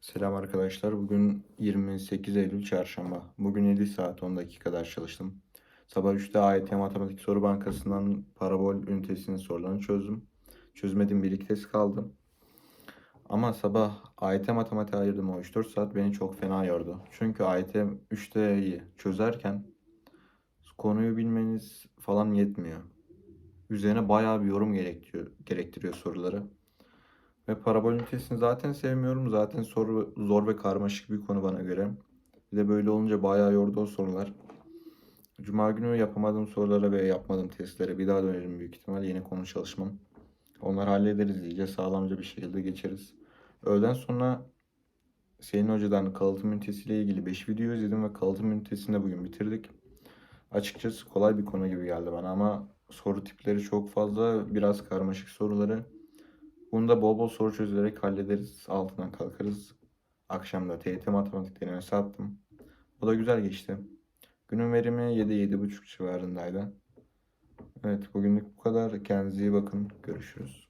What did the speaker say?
Selam arkadaşlar. Bugün 28 Eylül Çarşamba. Bugün 7 saat 10 dakika kadar çalıştım. Sabah 3'te AYT Matematik Soru Bankası'ndan parabol ünitesinin sorularını çözdüm. Çözmediğim bir test kaldı. Ama sabah AYT Matematik'e ayırdığım o 3-4 saat beni çok fena yordu. Çünkü AYT 3'teyi çözerken konuyu bilmeniz falan yetmiyor. Üzerine bayağı bir yorum gerektiriyor, gerektiriyor soruları. Ve parabol ünitesini zaten sevmiyorum. Zaten soru zor ve karmaşık bir konu bana göre. Bir de böyle olunca bayağı yordu o sorular. Cuma günü yapamadığım sorulara ve yapmadığım testlere bir daha dönerim büyük ihtimal. Yeni konu çalışmam. Onları hallederiz iyice. Sağlamca bir şekilde geçeriz. Öğleden sonra Selin Hoca'dan kalıtım ünitesiyle ilgili 5 video izledim ve kalıtım ünitesini de bugün bitirdik. Açıkçası kolay bir konu gibi geldi bana ama soru tipleri çok fazla. Biraz karmaşık soruları. Bunu da bol bol soru çözülerek hallederiz. Altından kalkarız. Akşam da TYT matematik denemesi attım. O da güzel geçti. Günün verimi 7-7.5 civarındaydı. Evet bugünlük bu kadar. Kendinize iyi bakın. Görüşürüz.